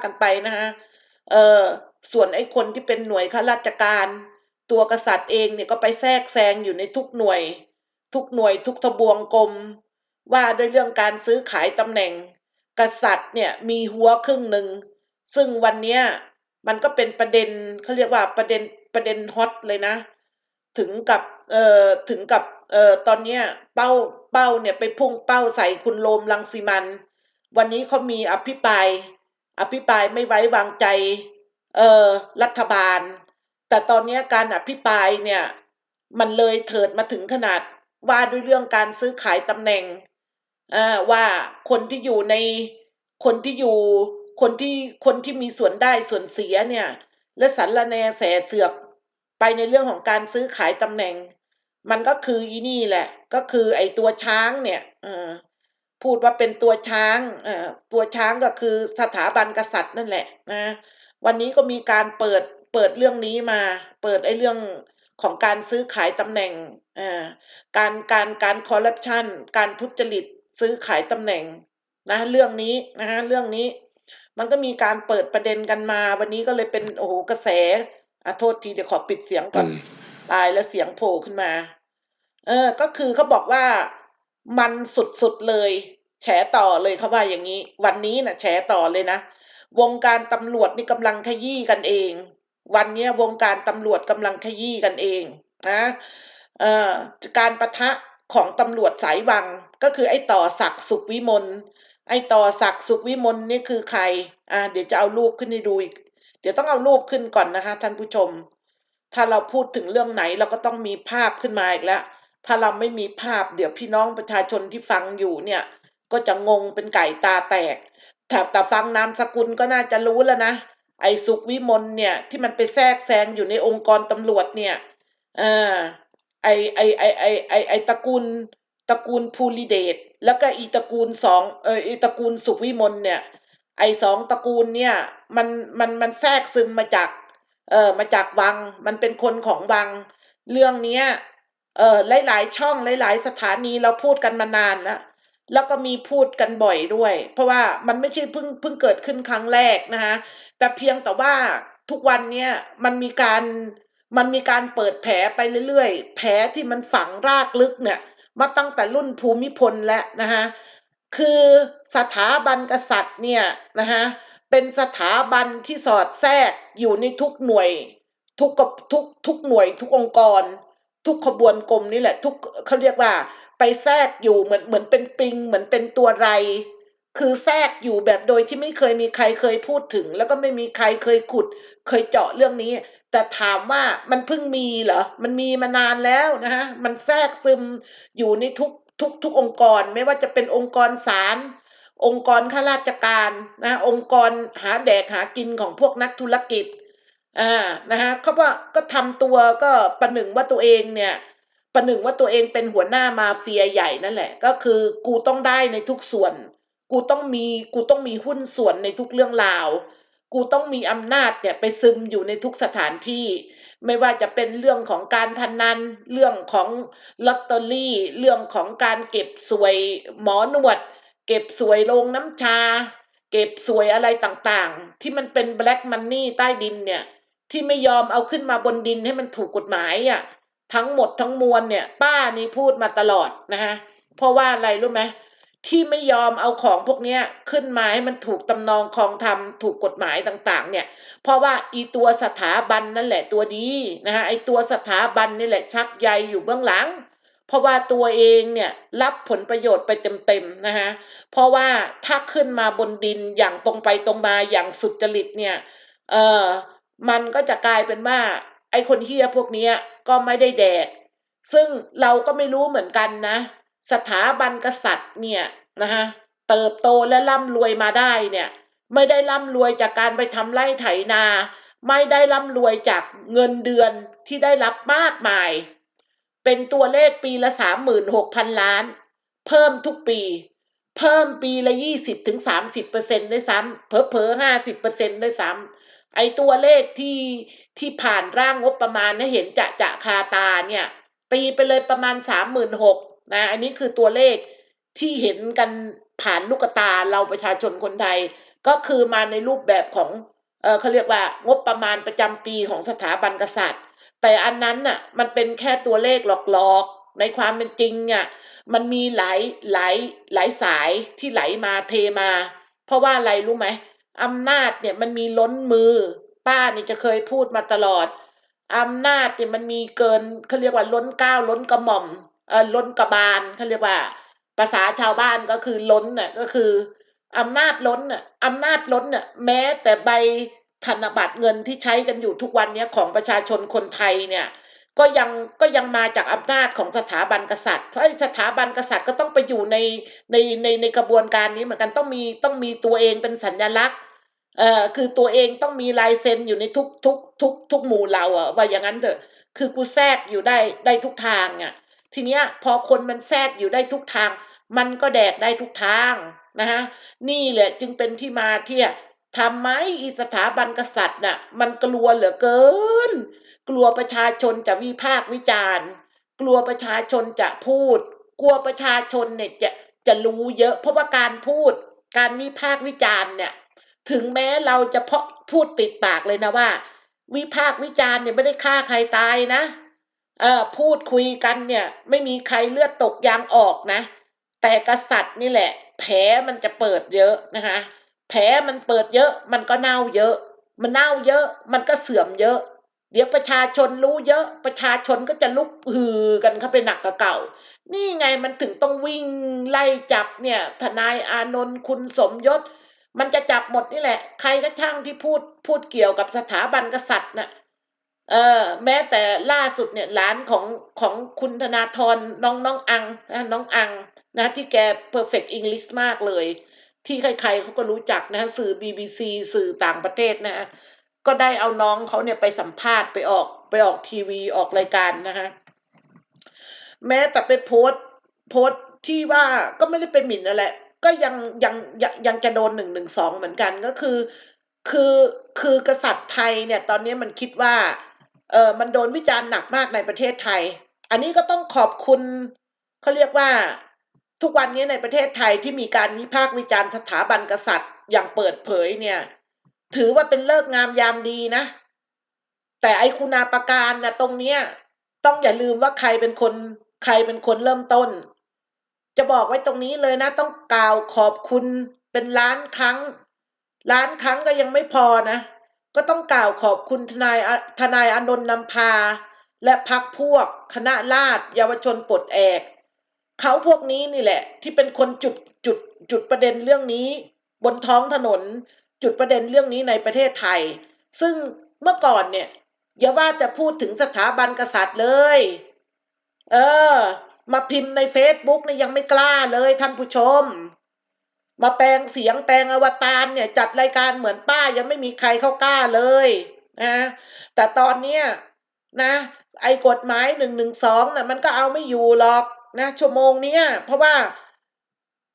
กันไปนะฮะเออส่วนไอ้คนที่เป็นหน่วยข้าราชการ ตัวกษัตริย์เองเนี่ยก็ไปแทรกแซงอยู่ในทุกหน่วย ทุกหน่วยทุกทบวงกรมว่าด้วยเรื่องการซื้อขายตำแหน่ง กษัตริย์เนี่ยมีหัวครึ่งหนึ่ง ซึ่งวันเนี้ยมันก็เป็นประเด็นเขาเรียกว่าประเด็นประเด็นฮอตเลยนะ ถึงกับเอ่อถึงกับเอ่อตอนเนี้ยเป้าเป้าเนี่ยไปพุ่งเป้าใส่คุณโรมรังสิมัน วันนี้เขามีอภิปราย อภิปรายไม่ไว้วางใจเออรัฐบาล แต่ตอนนี้การอภิปรายเนี่ยมันเลยเถิดมาถึงขนาดว่าด้วยเรื่องการซื้อขายตำแหน่งว่าคนที่อยู่ในคนที่อยู่คนที่คนที่มีส่วนได้ส่วนเสียเนี่ย และสรรแนแสเสือกไปในเรื่องของการซื้อขายตำแหน่ง มันก็คืออีนี่แหละ ก็คือไอตัวช้างเนี่ยอ พูดว่าเป็นตัวช้างเอ่อตัวช้างก็คือสถาบันกษัตริย์นั่นแหละนะวันนี้ก็มีการเปิดเปิดเรื่องนี้มา เปิดไอ้เรื่องของการซื้อขายตำแหน่งเอ่อการการการคอร์รัปชันการทุจริตซื้อขายตำแหน่งนะเรื่องนี้นะฮะเรื่องนี้ มันก็มีการเปิดประเด็นกันมา วันนี้ก็เลยเป็นโอ้โหกระแสอะโทษทีเดี๋ยวขอปิดเสียงก่อนอืมตายแล้วเสียงโผล่ขึ้นมา เออ ก็คือเขาบอกว่ามันสุดๆเลย แฉต่อเลยเขาว่าอย่างนี้ วันนี้นะ่ะแฉต่อเลยนะ วงการตำรวจนี่กำลังขยี้กันเอง วันนี้วงการตำรวจกำลังขยี้กันเองนะเอ่อการประทะของตำรวจสายวังก็คือไอ้ต่อศักดิ์สุขวิมลไอ้ต่อศักดิ์สุขวิมลนี่คือใครอ่าเดี๋ยวจะเอารูปขึ้นให้ดูอีก เดี๋ยวต้องเอารูปขึ้นก่อนนะคะท่านผู้ชม ถ้าเราพูดถึงเรื่องไหนเราก็ต้องมีภาพขึ้นมาอีกแล้ว ถ้าเราไม่มีภาพเดี๋ยวพี่น้องประชาชนที่ฟังอยู่เนี่ย ก็จะงงเป็นไก่ตาแตกแต่แต่ฟังนามสกุลก็น่าจะรู้แล้วนะ ไอ้สุขวิมลเนี่ย ที่มันไปแทรกแซงอยู่ในองค์กรตำรวจเนี่ยเออไอ้ไอ้ไอ้ไอ้ไอ้ไอ้ตระกูลตระกูลภูริเดชแล้วก็อีตระกูลสองเอออีตระกูลสุขวิมลเนี่ย ไอ้สองตระกูลเนี่ย มันมันมันแทรกซึมมาจาก เออมาจากวัง มันเป็นคนของวัง เรื่องเนี้ยเออหลาย ๆ ช่องหลาย ๆ สถานีเราพูดกันมานานแล้ว แล้วก็มีพูดกันบ่อยด้วย เพราะว่ามันไม่ใช่เพิ่งเพิ่งเกิดขึ้นครั้งแรกนะคะแต่เพียงแต่ว่าทุกวันเนี้ยมันมีการมันมีการเปิดแผลไปเรื่อยๆ แผลที่มันฝังรากลึกเนี่ยมาตั้งแต่รุ่นภูมิพลแล้วนะคะคือสถาบันกษัตริย์เนี่ยนะคะเป็นสถาบันที่สอดแทรกอยู่ในทุกหน่วย ทุกกับทุกทุกหน่วย ทุกองค์กร ทุกขบวนกรมนี่แหละ ทุกเขาเรียกว่า ไปแทรกอยู่เหมือนเหมือนเป็นปิง เหมือนเป็นตัวไร คือแทรกอยู่แบบโดยที่ไม่เคยมีใครเคยพูดถึง แล้วก็ไม่มีใครเคยขุด เคยเจาะเรื่องนี้ แต่ถามว่ามันเพิ่งมีเหรอ มันมีมานานแล้วนะฮะ มันแทรกซึมอยู่ในทุกทุกทุกองค์กรไม่ว่าจะเป็นองค์กรศาลองค์กรข้าราชการนะองค์กรหาแดกหากินของพวกนักธุรกิจอ่านะฮะเขาว่าก็ทำตัวก็ประหนึ่งว่าตัวเองเนี่ย ประหนึ่งว่าตัวเองเป็นหัวหน้ามาเฟียใหญ่นั่นแหละ ก็คือกูต้องได้ในทุกส่วน กูต้องมีกูต้องมีหุ้นส่วนในทุกเรื่องราว กูต้องมีอำนาจเนี่ยไปซึมอยู่ในทุกสถานที่ ไม่ว่าจะเป็นเรื่องของการพนัน เรื่องของลอตเตอรี่ เรื่องของการเก็บสวยหมอนวด เก็บสวยโรงน้ำชา เก็บสวยอะไรต่างๆ ที่มันเป็นแบล็กมันนี่ใต้ดินเนี่ย ที่ไม่ยอมเอาขึ้นมาบนดินให้มันถูกกฎหมายอะ ทั้งหมดทั้งมวลเนี่ย ป้านี่พูดมาตลอดนะฮะเพราะว่าอะไรรู้ไหมที่ไม่ยอมเอาของพวกนี้ขึ้นมาให้มันถูกตำนองคลองธรรมถูกกฎหมายต่างๆ เนี่ย เพราะว่าอีตัวสถาบันนั่นแหละตัวดีนะฮะไอตัวสถาบันนี่แหละชักใยอยู่เบื้องหลัง เพราะว่าตัวเองเนี่ยรับผลประโยชน์ไปเต็มๆนะฮะเพราะว่าถ้าขึ้นมาบนดินอย่างตรงไปตรงมาอย่างสุดจริตเนี่ยเออมันก็จะกลายเป็นว่าไอคนเฮียพวกนี้ ก็ไม่ได้แดก ซึ่งเราก็ไม่รู้เหมือนกันนะ สถาบันกษัตริย์เนี่ยนะฮะเติบโตและร่ำรวยมาได้เนี่ย ไม่ได้ร่ำรวยจากการไปทำไร่ไถนา ไม่ได้ร่ำรวยจากเงินเดือนที่ได้รับมากมาย เป็นตัวเลขปีละสามหมื่นหกพันล้าน เพิ่มทุกปี เพิ่มปีละยี่สิบถึงสามสิบเปอร์เซ็นต์ด้ซ้ำเพอเพอห้าสิบเปอร์เซ็นต์ด้ซ้ำ ไอตัวเลขที่ที่ผ่านร่างงบประมาณให้เห็นจะจะคาตาเนี่ย ตีไปเลยประมาณสามหมื่นหกนะอันนี้คือตัวเลขที่เห็นกันผ่านลูกตาเราประชาชนคนไทย ก็คือมาในรูปแบบของเออเขาเรียกว่างบประมาณประจำปีของสถาบันกษัตริย์ แต่อันนั้นน่ะมันเป็นแค่ตัวเลขหลอกๆ ในความเป็นจริงอะมันมีหลายหลายหลายสายที่ไหลมาเทมา เพราะว่าอะไรรู้ไหม อำนาจเนี่ยมันมีล้นมือ ป้านี่จะเคยพูดมาตลอดอำนาจเนี่ยมันมีเกินเขาเรียกว่าล้นก้าวล้นกระหม่อมเออล้นกระบาลเขาเรียกว่า ภาษาชาวบ้านก็คือล้นน่ะก็คืออำนาจล้นน่ะอำนาจล้นน่ะแม้แต่ใบธนบัตรเงินที่ใช้กันอยู่ทุกวันเนี้ยของประชาชนคนไทยเนี่ย ก็ยังก็ยังมาจากอำนาจของสถาบันกษัตริย์ เพราะสถาบันกษัตริย์ก็ต้องไปอยู่ในในในในกระบวนการนี้เหมือนกันต้องมีต้องมีตัวเองเป็นสัญลักษณ์เอ่อคือตัวเองต้องมีลายเซ็นอยู่ในทุกทุกทุกทุกหมู่เหล่าอะว่าอย่างนั้นเถอะ คือกูแทรกอยู่ได้ได้ทุกทางอะทีเนี้ยพอคนมันแทรกอยู่ได้ทุกทาง มันก็แดกได้ทุกทางนะฮะนี่แหละจึงเป็นที่มาที่ ทำไมอีสถาบันกษัตริย์น่ะ มันกลัวเหลือเกิน กลัวประชาชนจะวิพากษ์วิจารณ์ กลัวประชาชนจะพูด กลัวประชาชนเนี่ยจะจะรู้เยอะ เพราะว่าการพูด การวิพากษ์วิจารณ์เนี่ย ถึงแม้เราจะเพาะพูดติดปากเลยนะว่า วิพากษ์วิจารณ์เนี่ยไม่ได้ฆ่าใครตายนะเออพูดคุยกันเนี่ย ไม่มีใครเลือดตกยางออกนะ แต่กษัตริย์นี่แหละ แผลมันจะเปิดเยอะนะคะ แผลมันเปิดเยอะ มันก็เน่าเยอะ มันเน่าเยอะ มันก็เสื่อมเยอะ เดี๋ยวประชาชนรู้เยอะ ประชาชนก็จะลุกฮือกันเข้าไปหนักกว่าเก่า นี่ไงมันถึงต้องวิ่งไล่จับเนี่ย ทนายอานนท์คุณสมยศ มันจะจับหมดนี่แหละ ใครก็ช่างที่พูดพูดเกี่ยวกับสถาบันกษัตริย์น่ะเออแม้แต่ล่าสุดเนี่ยหลานของของคุณธนาธรน้องน้องอังนะน้องอังนะที่แก perfect English มากเลย ที่ใครๆเขาก็รู้จักนะฮะสื่อ BBC สื่อต่างประเทศนะฮะก็ได้เอาน้องเขาเนี่ยไปสัมภาษณ์ไปออกไปออกทีวีออกรายการนะคะแม้แต่ไปโพสต์โพสที่ว่าก็ไม่ได้เป็นหมิ่นนั่นแหละก็ยังยังยังยังจะโดนหนึ่งหนึ่งสองเหมือนกันก็คือ คือคือกษัตริย์ไทยเนี่ยตอนนี้มันคิดว่าเออมันโดนวิจารณ์หนักมากในประเทศไทย อันนี้ก็ต้องขอบคุณเขาเรียกว่า ทุกวันนี้ในประเทศไทยที่มีการวิพากษ์วิจารณ์สถาบันกษัตริย์ อย่างเปิดเผยเนี่ย ถือว่าเป็นเลิกงามยามดีนะ แต่ไอคุณาประการนะตรงเนี้ย ต้องอย่าลืมว่าใครเป็นคน ใครเป็นคนเริ่มต้น จะบอกไว้ตรงนี้เลยนะ ต้องกล่าวขอบคุณเป็นล้านครั้ง ล้านครั้งก็ยังไม่พอนะ ก็ต้องกล่าวขอบคุณทนายทนายอนนท์นำพา และพักพวก คณะราษฎรเยาวชนปลดแอก เขาพวกนี้นี่แหละ ที่เป็นคนจุดจุดจุดประเด็นเรื่องนี้ บนท้องถนน จุดประเด็นเรื่องนี้ในประเทศไทย ซึ่งเมื่อก่อนเนี่ยอย่าว่าจะพูดถึงสถาบันกษัตริย์เลย เออ มาพิมพ์ในเฟซบุ๊กเนี่ยยังไม่กล้าเลยท่านผู้ชม มาแปลงเสียงแปลงอวตารเนี่ย จัดรายการเหมือนป้ายังไม่มีใครเข้ากล้าเลยนะแต่ตอนเนี้ยนะ ไอ้กฎหมายหนึ่งหนึ่งสองน่ะ มันก็เอาไม่อยู่หรอก นะชั่วโมงนี้เพราะว่า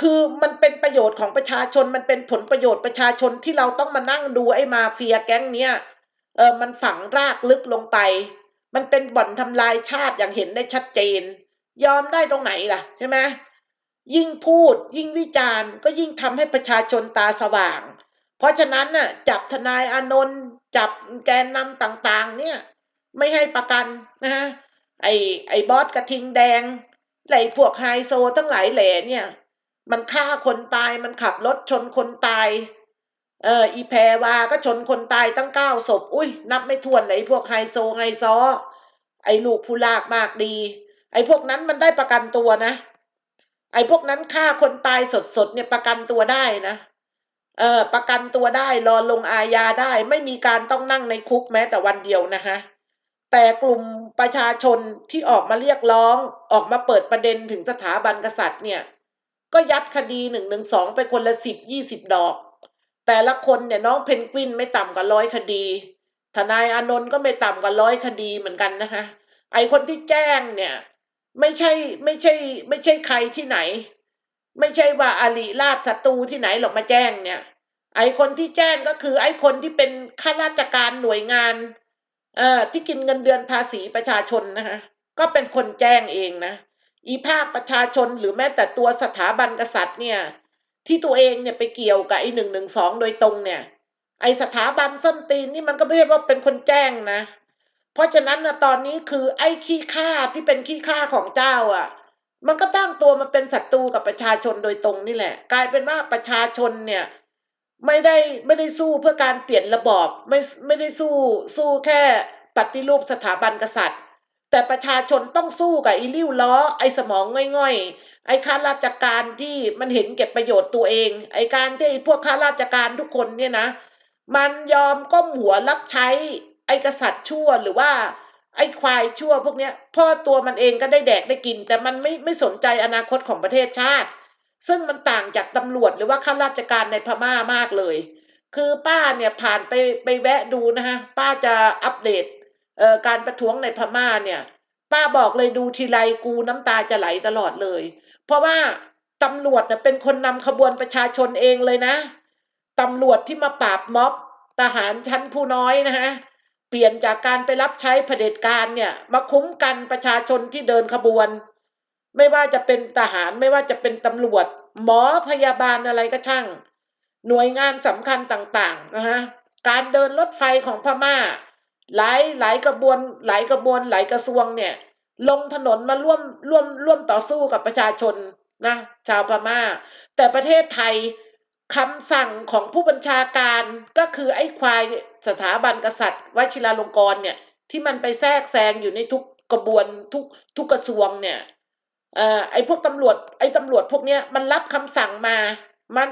คือมันเป็นประโยชน์ของประชาชนมันเป็นผลประโยชน์ประชาชนที่เราต้องมานั่งดูไอ้มาเฟียแก๊งเนี้ยเออมันฝังรากลึกลงไป มันเป็นบ่อนทำลายชาติอย่างเห็นได้ชัดเจน ยอมได้ตรงไหนล่ะ ใช่ไหมยิ่งพูด ยิ่งวิจารณ์ก็ยิ่งทำให้ประชาชนตาสว่าง เพราะฉะนั้นน่ะ จับทนายอานนท์จับแกนนำต่างๆ เนี่ย ไม่ให้ประกันนะฮะไอ้ไอ้บอสกระทิงแดง ไอ้พวกไฮโซทั้งหลายแหล่เนี่ย มันฆ่าคนตายมันขับรถชนคนตาย เอออีแพรวาก็ชนคนตายตั้งเก้าศพ อุ้ยนับไม่ถ้วนเลยไอ้พวกไฮโซไฮซอ ไอ้ลูกผู้ลากมากดี ไอ้พวกนั้นมันได้ประกันตัวนะ ไอ้พวกนั้นฆ่าคนตายสดๆเนี่ยประกันตัวได้นะเออประกันตัวได้รอลงอาญาได้ ไม่มีการต้องนั่งในคุกแม้แต่วันเดียวนะคะ แต่กลุ่มประชาชนที่ออกมาเรียกร้องออกมาเปิดประเด็นถึงสถาบันกษัตริย์เนี่ย ก็ยัดคดีหนึ่งหนึ่งสองไปคนละสิบยี่สิบดอก แต่ละคนเนี่ยน้องเพนกวินไม่ต่ำกว่าร้อยคดี ทนายอานนท์ก็ไม่ต่ำกว่าร้อยคดีเหมือนกันนะคะไอคนที่แจ้งเนี่ย ไม่ใช่ไม่ใช่ ไม่ใช่ใครที่ไหน ไม่ใช่ว่าอาลีราชศัตรูที่ไหนหรอกมาแจ้งเนี่ย ไอคนที่แจ้งก็คือไอคนที่เป็นข้าราชการหน่วยงาน เอ่อที่กินเงินเดือนภาษีประชาชนนะคะก็เป็นคนแจ้งเองนะอีภาคประชาชนหรือแม้แต่ตัวสถาบันกษัตริย์เนี่ยที่ตัวเองเนี่ยไปเกี่ยวกับไอ้หนึ่งหนึ่งสองโดยตรงเนี่ยไอสถาบันส้นตีนนี่มันก็ไม่ใช่ว่าเป็นคนแจ้งนะ เพราะฉะนั้นนะตอนนี้คือไอ้ขี้ข้าที่เป็นขี้ข้าของเจ้าอะ มันก็ตั้งตัวมาเป็นศัตรูกับประชาชนโดยตรงนี่แหละ กลายเป็นว่าประชาชนเนี่ย ไม่ได้ไม่ได้สู้เพื่อการเปลี่ยนระบอบไม่ไม่ได้สู้สู้แค่ปฏิรูปสถาบันกษัตริย์ แต่ประชาชนต้องสู้กับอีริ้วล้อ ไอ้สมองง่อยๆ ไอ้ข้าราชการที่มันเห็นเก็บประโยชน์ตัวเอง ไอ้การที่พวกข้าราชการทุกคนเนี่ยนะ มันยอมก้มหัวรับใช้ไอ้กษัตริย์ชั่วหรือว่าไอ้ควายชั่วพวกเนี้ยพ่อตัวมันเองก็ได้แดกได้กิน แต่มันไม่ไม่สนใจอนาคตของประเทศชาติ ซึ่งมันต่างจากตำรวจหรือว่าข้าราชการในพม่ามากเลย คือป้าเนี่ยผ่านไปไปแวะดูนะฮะ ป้าจะอัปเดตเอ่อการประท้วงในพม่าเนี่ย ป้าบอกเลยดูทีไรกูน้ำตาจะไหลตลอดเลย เพราะว่าตำรวจเน่ะเป็นคนนำขบวนประชาชนเองเลยนะตำรวจที่มาปราบม็อบทหารชั้นผู้น้อยนะฮะเปลี่ยนจากการไปรับใช้เผด็จการเนี่ย มาคุ้มกันประชาชนที่เดินขบวน ไม่ว่าจะเป็นทหารไม่ว่าจะเป็นตำรวจ หมอพยาบาลอะไรก็ช่าง หน่วยงานสำคัญต่างๆนะฮะการเดินรถไฟของพม่า หลายหลายกระบวนหลายกระบวนหลายกระทรวงเนี่ย ลงถนนมาร่วมร่วมร่วมต่อสู้กับประชาชนนะชาวพม่า แต่ประเทศไทยคำสั่งของผู้บัญชาการก็คือไอ้ควายสถาบันกษัตริย์วชิราลงกรณ์เนี่ยที่มันไปแทรกแซงอยู่ในทุกกระบวนทุกทุกกระทรวงเนี่ย เอ่อไอ้พวกตำรวจไอ้ตำรวจพวกเนี้ยมันรับคำสั่งมา มัน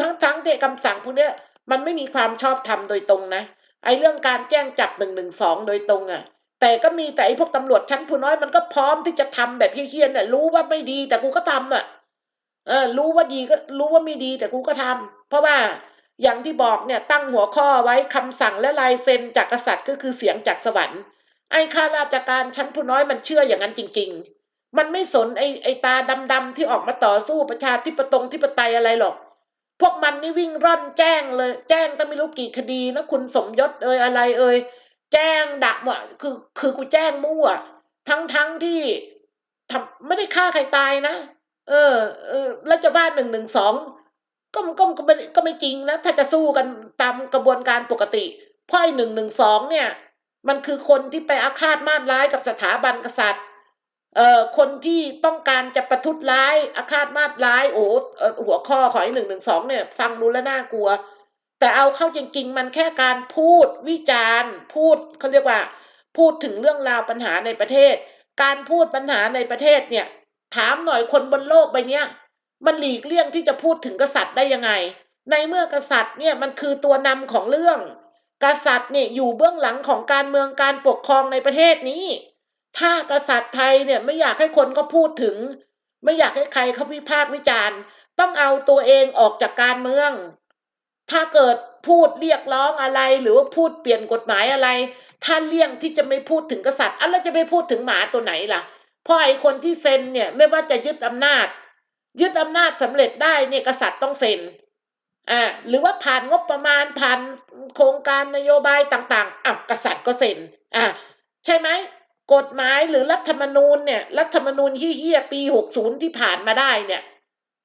ทั้งทั้งที่คำสั่งพวกเนี้ยมันไม่มีความชอบธรรมโดยตรงนะไอ้เรื่องการแจ้งจับหนึ่งหนึ่งสองโดยตรงอะ่ะแต่ก็มีแต่ไอ้พวกตำรวจชั้นผู้น้อยมันก็พร้อมที่จะทำแบบเฮี้ยนๆน่ะรู้ว่าไม่ดีแต่กูก็ทำอะเออ รู้ว่าดีก็รู้ว่าไม่ดีแต่กูก็ทำเพราะว่าอย่างที่บอกเนี่ยตั้งหัวข้อไว้คำสั่งและลายเซ็นจากกษัตริย์ก็คือเสียงจากสวรรค์ไอ้ข้าราชการชั้นผู้น้อยมันเชื่ออย่างนั้นจริง ๆ มันไม่สนไอ้ไอ้ตาดำๆที่ออกมาต่อสู้ประชาธิปตงธิปไตยอะไรหรอก พวกมันนี่วิ่งร่อนแจ้งเลย แจ้งตั้งไม่รู้กี่คดีนะคุณสมยศเอ่ยอะไรเอ่ยแจ้งดักหมดคือคือกูแจ้งมั่ว ทั้งทั้งที่ทำไม่ได้ฆ่าใครตายนะเออเออแล้วจะว่าหนึ่งหนึ่งสองก็ก็ก็ไม่ก็ไม่จริงนะ ถ้าจะสู้กันตามกระบวนการปกติพราะไอ้หนึ่งหนึ่งสองเนี่ย มันคือคนที่ไปอาฆาตมาดร้ายกับสถาบันกษัตริย์ เอ่อคนที่ต้องการจะประทุษร้ายอาฆาตมาดร้ายโอ้หัวข้อของไอ้หนึ่งหนึ่งสองเนี่ย ฟังดูแล้วน่ากลัว แต่เอาเข้าจริง ๆ มันแค่การพูดวิจารณ์ พูดเขาเรียกว่า พูดถึงเรื่องราวปัญหาในประเทศ การพูดปัญหาในประเทศเนี่ย ถามหน่อยคนบนโลกใบเนี้ยมันหลีกเลี่ยงที่จะพูดถึงกษัตริย์ได้ยังไง ในเมื่อกษัตริย์เนี่ยมันคือตัวนำของเรื่อง กษัตริย์เนี่ยอยู่เบื้องหลังของการเมืองการปกครองในประเทศนี้ ถ้ากษัตริย์ไทยเนี่ยไม่อยากให้คนเขาพูดถึง ไม่อยากให้ใครเขาวิพากษ์วิจารณ์ ต้องเอาตัวเองออกจากการเมือง ถ้าเกิดพูดเรียกร้องอะไรหรือว่าพูดเปลี่ยนกฎหมายอะไร ถ้าเลี่ยงที่จะไม่พูดถึงกษัตริย์อะแล้วจะไปพูดถึงหมาตัวไหนล่ะเพราะไอ้คนที่เซ็นเนี่ยไม่ว่าจะยึดอำนาจ ยึดอำนาจสำเร็จได้เนี่ยกษัตริย์ต้องเซ็นอ่าหรือว่าผ่านงบประมาณผ่านโครงการนโยบายต่างๆอะกษัตริย์ก็เซ็นอ่าใช่ไหม กฎหมายหรือรัฐธรรมนูญเนี่ยรัฐธรรมนูญเฮี้ยๆปี60ที่ผ่านมาได้เนี่ย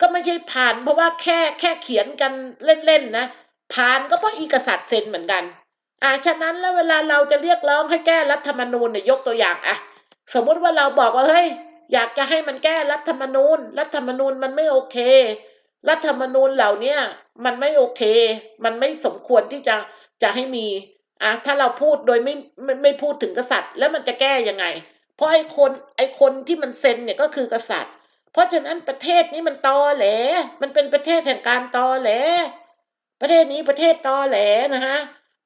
ก็ไม่ใช่ผ่านเพราะว่าแค่แค่เขียนกันเล่นๆนะผ่านก็เพราะอีกษัตริย์เซ็นเหมือนกันอ่าฉะนั้นแล้วเวลาเราจะเรียกร้องให้แก้รัฐธรรมนูญเนี่ยยกตัวอย่างอะสมมุติว่าเราบอกว่าเฮ้ยอยากจะให้มันแก้รัฐธรรมนูญ รัฐธรรมนูญมันไม่โอเค รัฐธรรมนูญเหล่าเนี้ยมันไม่โอเค มันไม่สมควรที่จะจะให้มี อะถ้าเราพูดโดยไม่ไม่ไม่พูดถึงกษัตริย์ แล้วมันจะแก้ยังไง เพราะไอ้คนไอ้คนที่มันเซ็นเนี่ยก็คือกษัตริย์ เพราะฉะนั้นประเทศนี้มันตอแหล มันเป็นประเทศแห่งการตอแหล ประเทศนี้ประเทศตอแหลนะฮะ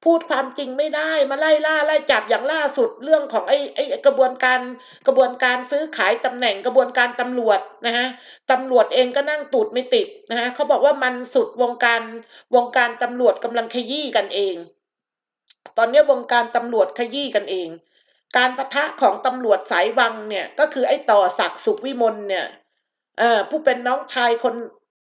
พูดความจริงไม่ได้มาไล่ล่าไล่จับอย่างล่าสุดเรื่องของไอ้ไอ้กระบวนการกระบวนการซื้อขายตำแหน่งกระบวนการตำรวจนะฮะตำรวจเองก็นั่งตูดไม่ติดนะฮะเขาบอกว่ามันสุดวงการวงการตำรวจกำลังขยี้กันเอง ตอนนี้วงการตำรวจขยี้กันเอง การประทะของตำรวจสายวังเนี่ย ก็คือไอ้ต่อศักดิ์สุขวิมลเนี่ยผู้เป็นน้องชายคน